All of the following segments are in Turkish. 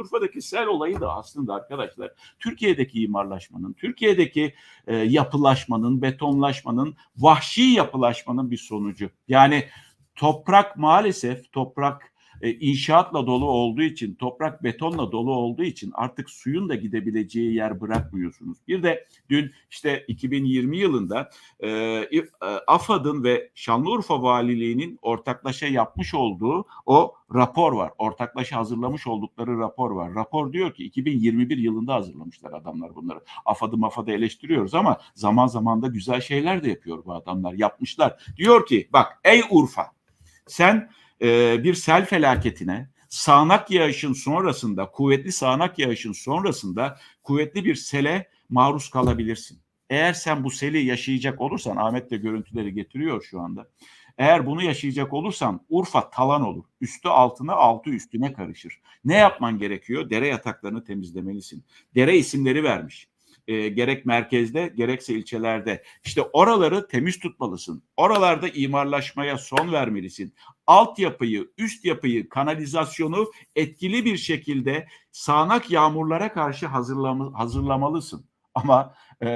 Şanlıurfa'daki sel olayı da aslında arkadaşlar Türkiye'deki imarlaşmanın, Türkiye'deki e, yapılaşmanın, betonlaşmanın, vahşi yapılaşmanın bir sonucu. Yani toprak maalesef toprak e, inşaatla dolu olduğu için, toprak betonla dolu olduğu için artık suyun da gidebileceği yer bırakmıyorsunuz. Bir de dün işte 2020 yılında e, e, AFAD'ın ve Şanlıurfa Valiliği'nin ortaklaşa yapmış olduğu o rapor var. Ortaklaşa hazırlamış oldukları rapor var. Rapor diyor ki 2021 yılında hazırlamışlar adamlar bunları. AFAD'ı mafada eleştiriyoruz ama zaman zaman da güzel şeyler de yapıyor bu adamlar. Yapmışlar. Diyor ki bak ey Urfa sen e, bir sel felaketine sağanak yağışın sonrasında kuvvetli sağanak yağışın sonrasında kuvvetli bir sele maruz kalabilirsin. Eğer sen bu seli yaşayacak olursan Ahmet de görüntüleri getiriyor şu anda. Eğer bunu yaşayacak olursan Urfa talan olur. Üstü altına, altı üstüne karışır. Ne yapman gerekiyor? Dere yataklarını temizlemelisin. Dere isimleri vermiş. E, gerek merkezde gerekse ilçelerde. İşte oraları temiz tutmalısın. Oralarda imarlaşmaya son vermelisin. Altyapıyı, üst yapıyı, kanalizasyonu etkili bir şekilde sağanak yağmurlara karşı hazırlama, hazırlamalısın. Ama e,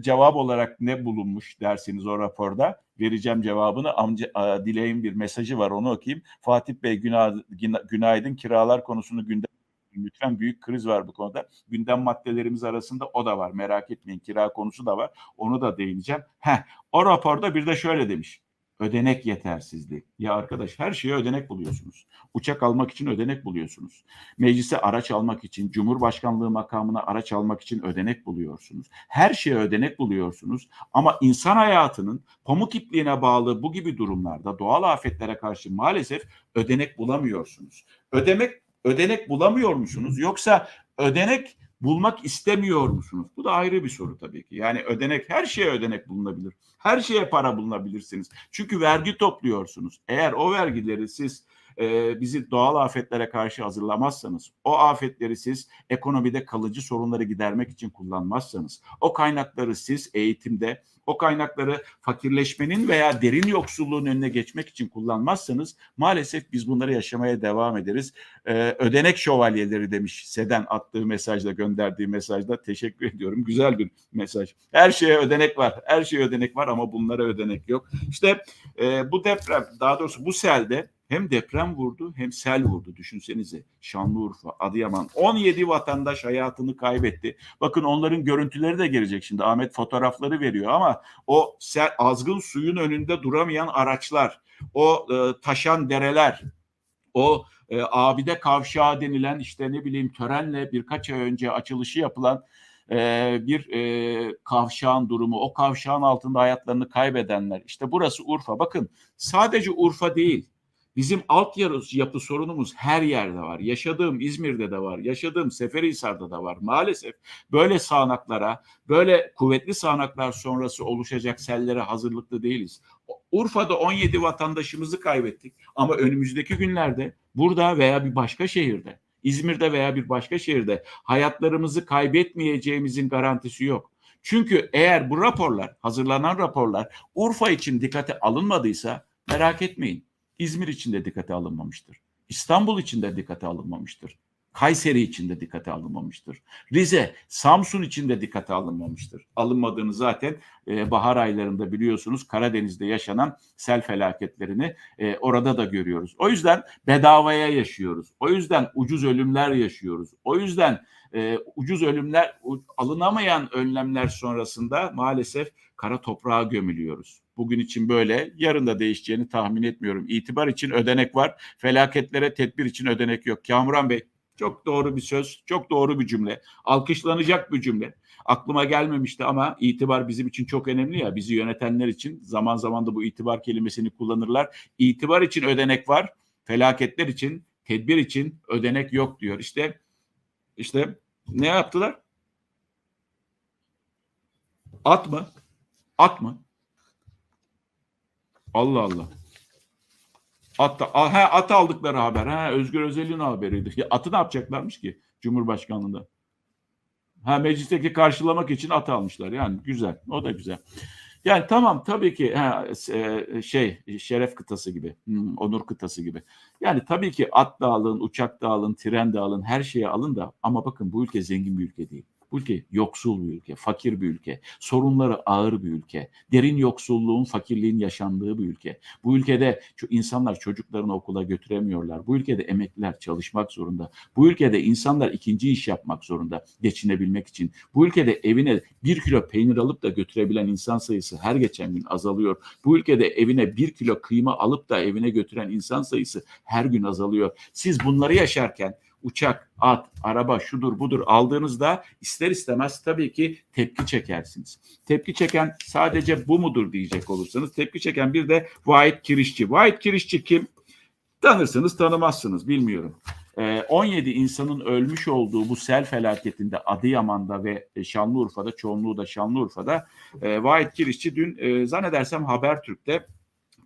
cevap olarak ne bulunmuş dersiniz o raporda? Vereceğim cevabını. Amca, a, Dilek'in bir mesajı var onu okuyayım. Fatih Bey günaydın, günaydın kiralar konusunu gündem lütfen büyük kriz var bu konuda. Gündem maddelerimiz arasında o da var. Merak etmeyin kira konusu da var. Onu da değineceğim. Heh, o raporda bir de şöyle demiş. Ödenek yetersizliği. Ya arkadaş her şeye ödenek buluyorsunuz. Uçak almak için ödenek buluyorsunuz. Meclise araç almak için, Cumhurbaşkanlığı makamına araç almak için ödenek buluyorsunuz. Her şeye ödenek buluyorsunuz. Ama insan hayatının pamuk ipliğine bağlı bu gibi durumlarda doğal afetlere karşı maalesef ödenek bulamıyorsunuz. Ödemek ödenek bulamıyor musunuz? Yoksa ödenek bulmak istemiyor musunuz? Bu da ayrı bir soru tabii ki. Yani ödenek her şeye ödenek bulunabilir. Her şeye para bulunabilirsiniz. Çünkü vergi topluyorsunuz. Eğer o vergileri siz e, bizi doğal afetlere karşı hazırlamazsanız, o afetleri siz ekonomide kalıcı sorunları gidermek için kullanmazsanız, o kaynakları siz eğitimde, o kaynakları fakirleşmenin veya derin yoksulluğun önüne geçmek için kullanmazsanız maalesef biz bunları yaşamaya devam ederiz. Ee, ödenek şövalyeleri demiş Seden attığı mesajda gönderdiği mesajda teşekkür ediyorum. Güzel bir mesaj. Her şeye ödenek var. Her şeye ödenek var ama bunlara ödenek yok. İşte e, bu deprem daha doğrusu bu selde hem deprem vurdu hem sel vurdu. Düşünsenize Şanlıurfa, Adıyaman 17 vatandaş hayatını kaybetti. Bakın onların görüntüleri de gelecek şimdi. Ahmet fotoğrafları veriyor ama o sel, azgın suyun önünde duramayan araçlar, o e, taşan dereler, o e, abide kavşağı denilen işte ne bileyim törenle birkaç ay önce açılışı yapılan e, bir e, kavşağın durumu, o kavşağın altında hayatlarını kaybedenler. İşte burası Urfa. Bakın sadece Urfa değil. Bizim altyapı sorunumuz her yerde var. Yaşadığım İzmir'de de var. Yaşadığım Seferihisar'da da var. Maalesef böyle sağanaklara, böyle kuvvetli sağanaklar sonrası oluşacak sellere hazırlıklı değiliz. Urfa'da 17 vatandaşımızı kaybettik ama önümüzdeki günlerde burada veya bir başka şehirde, İzmir'de veya bir başka şehirde hayatlarımızı kaybetmeyeceğimizin garantisi yok. Çünkü eğer bu raporlar, hazırlanan raporlar Urfa için dikkate alınmadıysa merak etmeyin İzmir için de dikkate alınmamıştır. İstanbul için de dikkate alınmamıştır. Kayseri için de dikkate alınmamıştır. Rize, Samsun için de dikkate alınmamıştır. Alınmadığını zaten e, bahar aylarında biliyorsunuz Karadeniz'de yaşanan sel felaketlerini e, orada da görüyoruz. O yüzden bedavaya yaşıyoruz. O yüzden ucuz ölümler yaşıyoruz. O yüzden e, ucuz ölümler, alınamayan önlemler sonrasında maalesef kara toprağa gömülüyoruz. Bugün için böyle, yarın da değişeceğini tahmin etmiyorum. İtibar için ödenek var, felaketlere tedbir için ödenek yok. Kamuran Bey, çok doğru bir söz, çok doğru bir cümle. Alkışlanacak bir cümle. Aklıma gelmemişti ama itibar bizim için çok önemli ya. Bizi yönetenler için zaman zaman da bu itibar kelimesini kullanırlar. İtibar için ödenek var, felaketler için, tedbir için ödenek yok diyor. İşte işte ne yaptılar? At mı? At mı? Allah Allah. At, he, at aldıkları haber. He, Özgür Özel'in haberiydi. Ya, atı ne yapacaklarmış ki Cumhurbaşkanlığında? Ha meclisteki karşılamak için at almışlar. Yani güzel. O da güzel. Yani tamam tabii ki ha, e, şey şeref kıtası gibi, hmm, onur kıtası gibi. Yani tabii ki at da alın, uçak da alın, tren de alın, her şeyi alın da ama bakın bu ülke zengin bir ülke değil. Bu ülke yoksul bir ülke, fakir bir ülke, sorunları ağır bir ülke, derin yoksulluğun, fakirliğin yaşandığı bir ülke. Bu ülkede insanlar çocuklarını okula götüremiyorlar. Bu ülkede emekliler çalışmak zorunda. Bu ülkede insanlar ikinci iş yapmak zorunda geçinebilmek için. Bu ülkede evine bir kilo peynir alıp da götürebilen insan sayısı her geçen gün azalıyor. Bu ülkede evine bir kilo kıyma alıp da evine götüren insan sayısı her gün azalıyor. Siz bunları yaşarken uçak, at, araba şudur budur aldığınızda ister istemez tabii ki tepki çekersiniz. Tepki çeken sadece bu mudur diyecek olursanız tepki çeken bir de Vahit Kirişçi. Vahit Kirişçi kim? Tanırsınız tanımazsınız bilmiyorum. 17 insanın ölmüş olduğu bu sel felaketinde Adıyaman'da ve Şanlıurfa'da, çoğunluğu da Şanlıurfa'da e, Vahit Kirişçi dün e, zannedersem Habertürk'te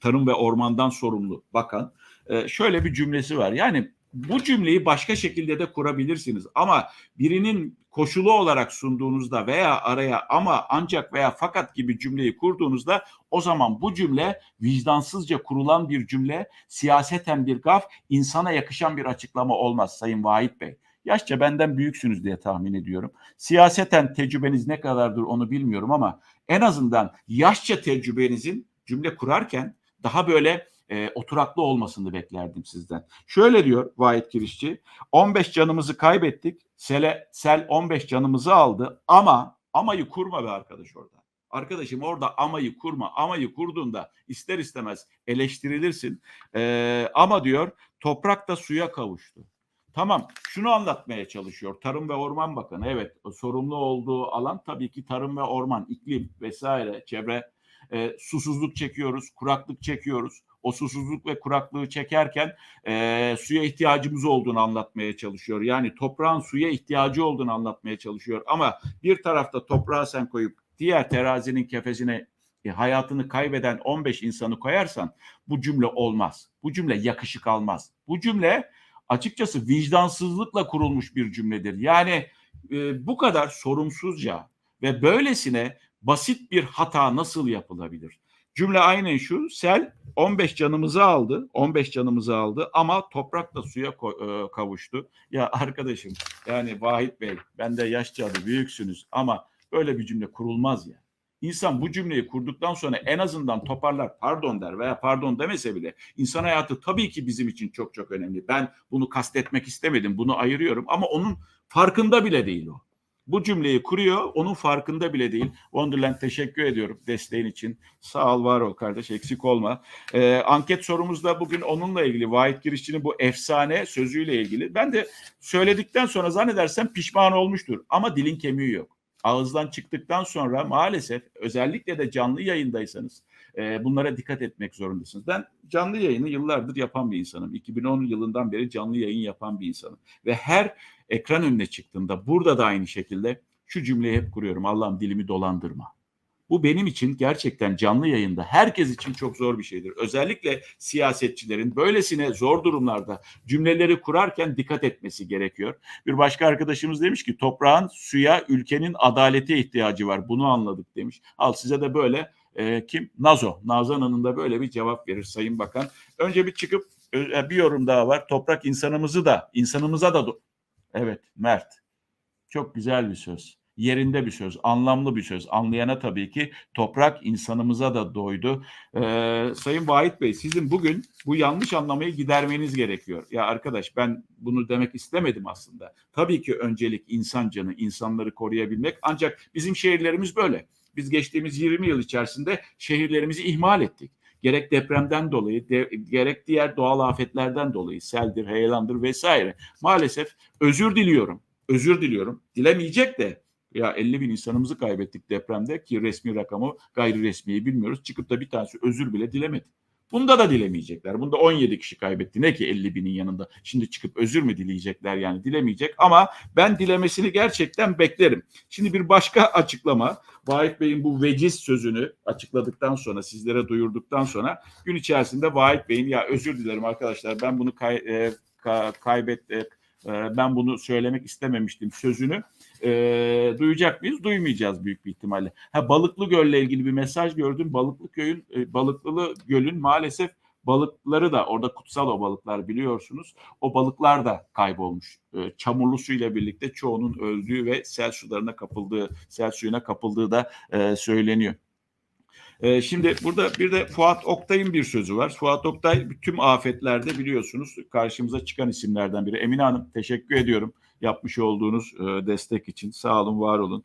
Tarım ve Ormandan sorumlu bakan e, şöyle bir cümlesi var. Yani bu cümleyi başka şekilde de kurabilirsiniz ama birinin koşulu olarak sunduğunuzda veya araya ama ancak veya fakat gibi cümleyi kurduğunuzda o zaman bu cümle vicdansızca kurulan bir cümle, siyaseten bir gaf, insana yakışan bir açıklama olmaz Sayın Vahit Bey. Yaşça benden büyüksünüz diye tahmin ediyorum. Siyaseten tecrübeniz ne kadardır onu bilmiyorum ama en azından yaşça tecrübenizin cümle kurarken daha böyle e, oturaklı olmasını beklerdim sizden. Şöyle diyor Vahit Kirişçi, 15 canımızı kaybettik, sele, sel 15 canımızı aldı ama amayı kurma be arkadaş orada. Arkadaşım orada amayı kurma. Amayı kurduğunda ister istemez eleştirilirsin. Ee, ama diyor toprak da suya kavuştu. Tamam şunu anlatmaya çalışıyor Tarım ve Orman Bakanı. Evet sorumlu olduğu alan tabii ki tarım ve orman, iklim vesaire, çevre. E, susuzluk çekiyoruz, kuraklık çekiyoruz o susuzluk ve kuraklığı çekerken e, suya ihtiyacımız olduğunu anlatmaya çalışıyor. Yani toprağın suya ihtiyacı olduğunu anlatmaya çalışıyor. Ama bir tarafta toprağı sen koyup diğer terazinin kefesine e, hayatını kaybeden 15 insanı koyarsan bu cümle olmaz. Bu cümle yakışık almaz. Bu cümle açıkçası vicdansızlıkla kurulmuş bir cümledir. Yani e, bu kadar sorumsuzca ve böylesine basit bir hata nasıl yapılabilir? Cümle aynen şu. Sel 15 canımızı aldı. 15 canımızı aldı ama toprak da suya e, kavuştu. Ya arkadaşım yani Vahit Bey ben de yaşça büyüksünüz ama böyle bir cümle kurulmaz ya. İnsan bu cümleyi kurduktan sonra en azından toparlar pardon der veya pardon demese bile insan hayatı tabii ki bizim için çok çok önemli. Ben bunu kastetmek istemedim bunu ayırıyorum ama onun farkında bile değil o bu cümleyi kuruyor. Onun farkında bile değil. Wonderland teşekkür ediyorum desteğin için. Sağ ol var ol kardeş eksik olma. Ee, anket sorumuz da bugün onunla ilgili. Vahit Girişçi'nin bu efsane sözüyle ilgili. Ben de söyledikten sonra zannedersem pişman olmuştur. Ama dilin kemiği yok. Ağızdan çıktıktan sonra maalesef özellikle de canlı yayındaysanız e, bunlara dikkat etmek zorundasınız. Ben canlı yayını yıllardır yapan bir insanım. 2010 yılından beri canlı yayın yapan bir insanım. Ve her ekran önüne çıktığımda burada da aynı şekilde şu cümleyi hep kuruyorum. Allah'ım dilimi dolandırma. Bu benim için gerçekten canlı yayında herkes için çok zor bir şeydir. Özellikle siyasetçilerin böylesine zor durumlarda cümleleri kurarken dikkat etmesi gerekiyor. Bir başka arkadaşımız demiş ki toprağın suya ülkenin adalete ihtiyacı var. Bunu anladık demiş. Al size de böyle e, kim? Nazo. Nazan Hanım da böyle bir cevap verir Sayın Bakan. Önce bir çıkıp e, bir yorum daha var. Toprak insanımızı da insanımıza da evet Mert. Çok güzel bir söz. Yerinde bir söz, anlamlı bir söz. Anlayana tabii ki toprak insanımıza da doydu. Ee, Sayın Vahit Bey sizin bugün bu yanlış anlamayı gidermeniz gerekiyor. Ya arkadaş ben bunu demek istemedim aslında. Tabii ki öncelik insan canı, insanları koruyabilmek. Ancak bizim şehirlerimiz böyle. Biz geçtiğimiz 20 yıl içerisinde şehirlerimizi ihmal ettik. Gerek depremden dolayı, de, gerek diğer doğal afetlerden dolayı, seldir, heyelandır vesaire. Maalesef özür diliyorum. Özür diliyorum. Dilemeyecek de ya 50 bin insanımızı kaybettik depremde ki resmi rakamı gayri resmiyi bilmiyoruz. Çıkıp da bir tanesi özür bile dilemedi. Bunda da dilemeyecekler. Bunda 17 kişi kaybetti. Ne ki 50 binin yanında. Şimdi çıkıp özür mü dileyecekler yani dilemeyecek. Ama ben dilemesini gerçekten beklerim. Şimdi bir başka açıklama. Vahit Bey'in bu veciz sözünü açıkladıktan sonra sizlere duyurduktan sonra gün içerisinde Vahit Bey'in ya özür dilerim arkadaşlar ben bunu kay, e, ka, kaybet e, ben bunu söylemek istememiştim sözünü e, duyacak mıyız? Duymayacağız büyük bir ihtimalle. Ha Balıklı Göl'le ilgili bir mesaj gördüm. Balıklı köyün e, Balıklılı Göl'ün maalesef balıkları da orada kutsal o balıklar biliyorsunuz. O balıklar da kaybolmuş. E, çamurlu suyla birlikte çoğunun öldüğü ve sel sularına kapıldığı, sel suyuna kapıldığı da e, söyleniyor. E, şimdi burada bir de Fuat Oktay'ın bir sözü var. Fuat Oktay tüm afetlerde biliyorsunuz karşımıza çıkan isimlerden biri. Emine Hanım teşekkür ediyorum yapmış olduğunuz e, destek için. Sağ olun, var olun.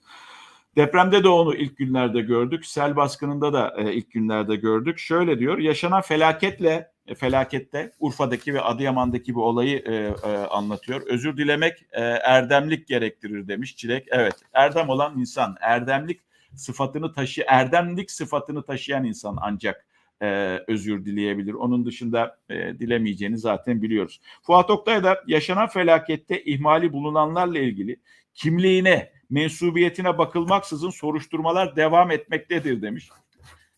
Depremde de onu ilk günlerde gördük. Sel baskınında da e, ilk günlerde gördük. Şöyle diyor, yaşanan felaketle e, felakette Urfa'daki ve Adıyaman'daki bir olayı e, e, anlatıyor. Özür dilemek e, erdemlik gerektirir demiş Çilek. Evet, erdem olan insan, erdemlik sıfatını taşı, erdemlik sıfatını taşıyan insan ancak e, özür dileyebilir. Onun dışında e, dilemeyeceğini zaten biliyoruz. Fuat Oktay da yaşanan felakette ihmali bulunanlarla ilgili kimliğine, mensubiyetine bakılmaksızın soruşturmalar devam etmektedir demiş.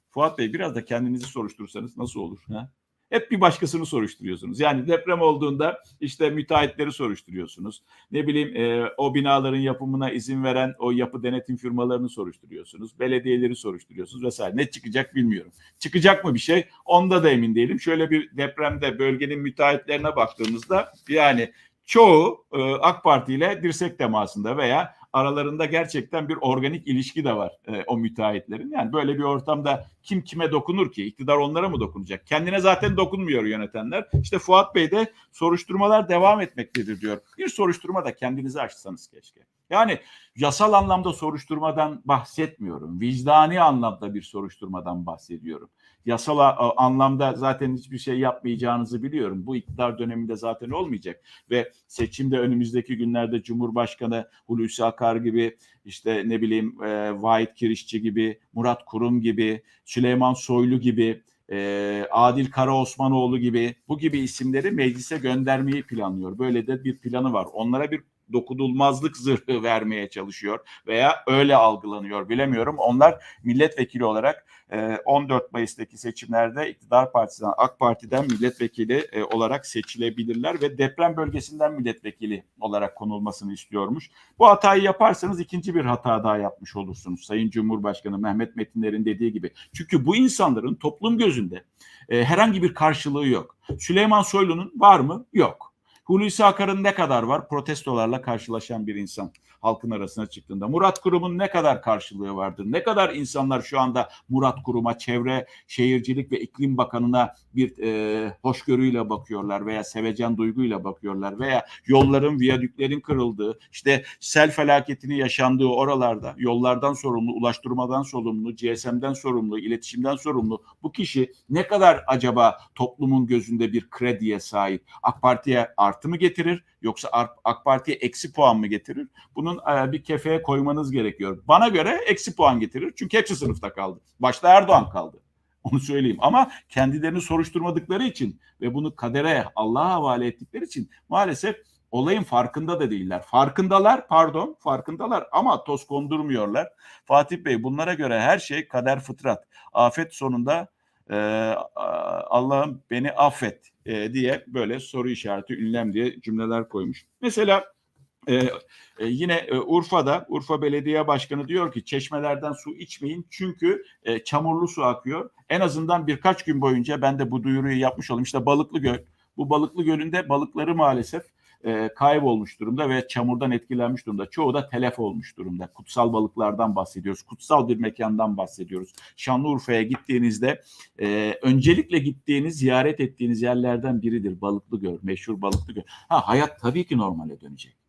Fuat Bey biraz da kendinizi soruştursanız nasıl olur? Ha? Hep bir başkasını soruşturuyorsunuz. Yani deprem olduğunda işte müteahhitleri soruşturuyorsunuz. Ne bileyim e, o binaların yapımına izin veren o yapı denetim firmalarını soruşturuyorsunuz. Belediyeleri soruşturuyorsunuz vesaire. Ne çıkacak bilmiyorum. Çıkacak mı bir şey? Onda da emin değilim. Şöyle bir depremde bölgenin müteahhitlerine baktığımızda yani çoğu e, AK Parti ile dirsek temasında veya aralarında gerçekten bir organik ilişki de var e, o müteahhitlerin. Yani böyle bir ortamda kim kime dokunur ki? İktidar onlara mı dokunacak? Kendine zaten dokunmuyor yönetenler. İşte Fuat Bey de soruşturmalar devam etmektedir diyor. Bir soruşturma da kendinizi açsanız keşke. Yani yasal anlamda soruşturmadan bahsetmiyorum. Vicdani anlamda bir soruşturmadan bahsediyorum. Yasal anlamda zaten hiçbir şey yapmayacağınızı biliyorum. Bu iktidar döneminde zaten olmayacak. Ve seçimde önümüzdeki günlerde Cumhurbaşkanı Hulusi Akar gibi işte ne bileyim e, Vahit Kirişçi gibi, Murat Kurum gibi, Süleyman Soylu gibi e, Adil Karaosmanoğlu gibi bu gibi isimleri meclise göndermeyi planlıyor. Böyle de bir planı var. Onlara bir dokunulmazlık zırhı vermeye çalışıyor veya öyle algılanıyor bilemiyorum. Onlar milletvekili olarak 14 e, Mayıs'taki seçimlerde iktidar partisinden AK Parti'den milletvekili e, olarak seçilebilirler ve deprem bölgesinden milletvekili olarak konulmasını istiyormuş. Bu hatayı yaparsanız ikinci bir hata daha yapmış olursunuz. Sayın Cumhurbaşkanı Mehmet Metinler'in dediği gibi. Çünkü bu insanların toplum gözünde e, herhangi bir karşılığı yok. Süleyman Soylu'nun var mı? Yok. Hulusi Akar'ın ne kadar var? Protestolarla karşılaşan bir insan halkın arasına çıktığında. Murat Kurum'un ne kadar karşılığı vardır? Ne kadar insanlar şu anda Murat Kurum'a, Çevre, Şehircilik ve İklim Bakanı'na bir e, hoşgörüyle bakıyorlar veya sevecen duyguyla bakıyorlar veya yolların, viyadüklerin kırıldığı, işte sel felaketini yaşandığı oralarda yollardan sorumlu, ulaştırmadan sorumlu, GSM'den sorumlu, iletişimden sorumlu bu kişi ne kadar acaba toplumun gözünde bir krediye sahip? AK Parti'ye artı mı getirir yoksa AK Parti'ye eksi puan mı getirir? Bunun e, bir kefeye koymanız gerekiyor. Bana göre eksi puan getirir çünkü hepsi sınıfta kaldı. Başta Erdoğan kaldı. Onu söyleyeyim. Ama kendilerini soruşturmadıkları için ve bunu kadere Allah'a havale ettikleri için maalesef olayın farkında da değiller. Farkındalar, pardon, farkındalar ama toz kondurmuyorlar. Fatih Bey bunlara göre her şey kader fıtrat. Afet sonunda e, Allah'ım beni affet e, diye böyle soru işareti ünlem diye cümleler koymuş. Mesela ee, e, yine e, Urfa'da Urfa Belediye Başkanı diyor ki çeşmelerden su içmeyin çünkü e, çamurlu su akıyor. En azından birkaç gün boyunca ben de bu duyuruyu yapmış olayım. İşte Balıklı Göl. Bu Balıklı Gölü'nde balıkları maalesef e, kaybolmuş durumda ve çamurdan etkilenmiş durumda. Çoğu da telef olmuş durumda. Kutsal balıklardan bahsediyoruz. Kutsal bir mekandan bahsediyoruz. Şanlıurfa'ya gittiğinizde e, öncelikle gittiğiniz, ziyaret ettiğiniz yerlerden biridir Balıklı Göl, meşhur Balıklı Göl. Ha hayat tabii ki normale dönecek.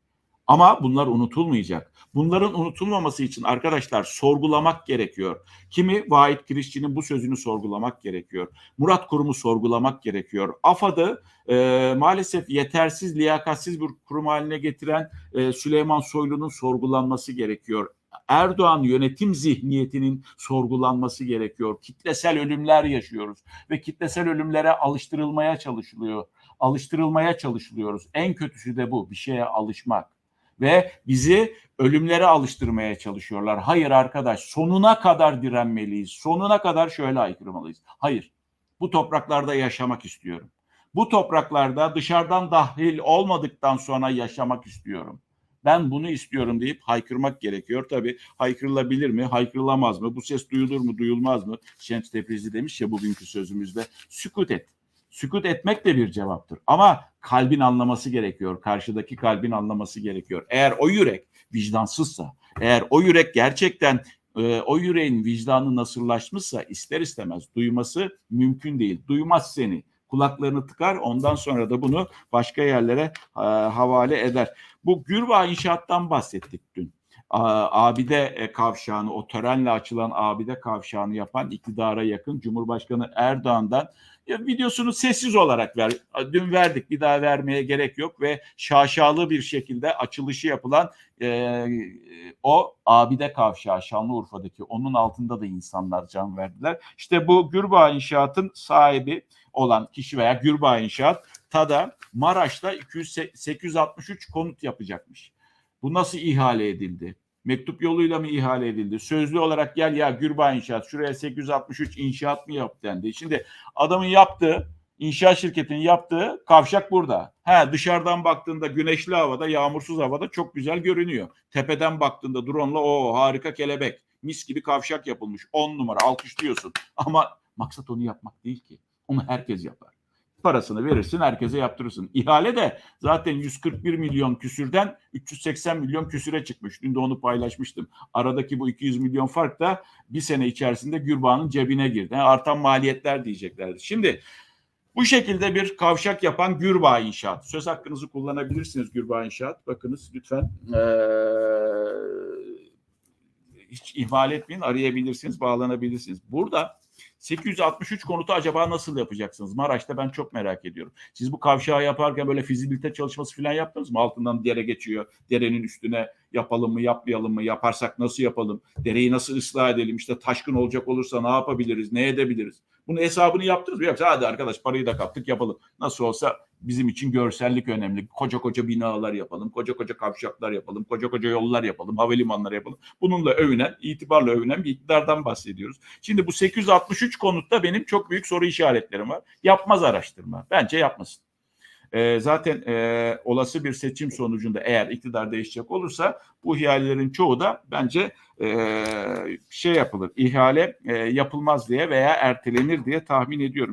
Ama bunlar unutulmayacak. Bunların unutulmaması için arkadaşlar sorgulamak gerekiyor. Kimi Vahit Kirişçi'nin bu sözünü sorgulamak gerekiyor. Murat Kurum'u sorgulamak gerekiyor. AFAD'ı e, maalesef yetersiz, liyakatsiz bir kurum haline getiren e, Süleyman Soylu'nun sorgulanması gerekiyor. Erdoğan yönetim zihniyetinin sorgulanması gerekiyor. Kitlesel ölümler yaşıyoruz ve kitlesel ölümlere alıştırılmaya çalışılıyor. Alıştırılmaya çalışılıyoruz. En kötüsü de bu. Bir şeye alışmak ve bizi ölümlere alıştırmaya çalışıyorlar. Hayır arkadaş sonuna kadar direnmeliyiz. Sonuna kadar şöyle aykırmalıyız. Hayır bu topraklarda yaşamak istiyorum. Bu topraklarda dışarıdan dahil olmadıktan sonra yaşamak istiyorum. ben bunu istiyorum deyip haykırmak gerekiyor. Tabii haykırılabilir mi, haykırılamaz mı, bu ses duyulur mu, duyulmaz mı? Şems Tebrizi demiş ya bugünkü sözümüzde sükut et. Sükut etmek de bir cevaptır. Ama kalbin anlaması gerekiyor. Karşıdaki kalbin anlaması gerekiyor. Eğer o yürek vicdansızsa, eğer o yürek gerçekten e, o yüreğin vicdanı nasırlaşmışsa ister istemez duyması mümkün değil. Duymaz seni. Kulaklarını tıkar ondan sonra da bunu başka yerlere e, havale eder. Bu Gürbağ İnşaat'tan bahsettik dün. Abide e, kavşağını, o törenle açılan abide kavşağını yapan iktidara yakın Cumhurbaşkanı Erdoğan'dan ya videosunu sessiz olarak ver. Dün verdik bir daha vermeye gerek yok ve şaşalı bir şekilde açılışı yapılan e, o abide kavşağı Şanlıurfa'daki onun altında da insanlar can verdiler. İşte bu Gürbağ İnşaat'ın sahibi olan kişi veya Gürbağ İnşaat TADA Maraş'ta 200, 863 konut yapacakmış. Bu nasıl ihale edildi? Mektup yoluyla mı ihale edildi? Sözlü olarak gel ya Gürbağ İnşaat şuraya 863 inşaat mı yap dendi. Şimdi adamın yaptığı inşaat şirketinin yaptığı kavşak burada. He dışarıdan baktığında güneşli havada, yağmursuz havada çok güzel görünüyor. Tepeden baktığında drone'la o harika kelebek, mis gibi kavşak yapılmış. 10 numara alkışlıyorsun. Ama maksat onu yapmak değil ki. Onu herkes yapar. Parasını verirsin, herkese yaptırırsın. İhale de zaten 141 milyon küsürden 380 milyon küsüre çıkmış. Dün de onu paylaşmıştım. Aradaki bu 200 milyon fark da bir sene içerisinde Gürbağ'ın cebine girdi. Yani artan maliyetler diyeceklerdi. Şimdi bu şekilde bir kavşak yapan Gürbağ İnşaat. Söz hakkınızı kullanabilirsiniz Gürbağ İnşaat. Bakınız lütfen ee, hiç ihmal etmeyin. Arayabilirsiniz, bağlanabilirsiniz. Burada 863 konutu acaba nasıl yapacaksınız? Maraş'ta ben çok merak ediyorum. Siz bu kavşağı yaparken böyle fizibilite çalışması falan yaptınız mı? Altından dere geçiyor. Derenin üstüne yapalım mı, yapmayalım mı? Yaparsak nasıl yapalım? Dereyi nasıl ıslah edelim? İşte taşkın olacak olursa ne yapabiliriz? Ne edebiliriz? Bunun hesabını yaptınız mı? Yoksa hadi arkadaş parayı da kaptık yapalım. Nasıl olsa bizim için görsellik önemli. Koca koca binalar yapalım, koca koca kavşaklar yapalım, koca koca yollar yapalım, havalimanları yapalım. Bununla övünen, itibarla övünen bir iktidardan bahsediyoruz. Şimdi bu 863 konutta benim çok büyük soru işaretlerim var. Yapmaz araştırma. Bence yapmasın. E, zaten e, olası bir seçim sonucunda eğer iktidar değişecek olursa bu ihalelerin çoğu da bence e, şey yapılır, ihale e, yapılmaz diye veya ertelenir diye tahmin ediyorum.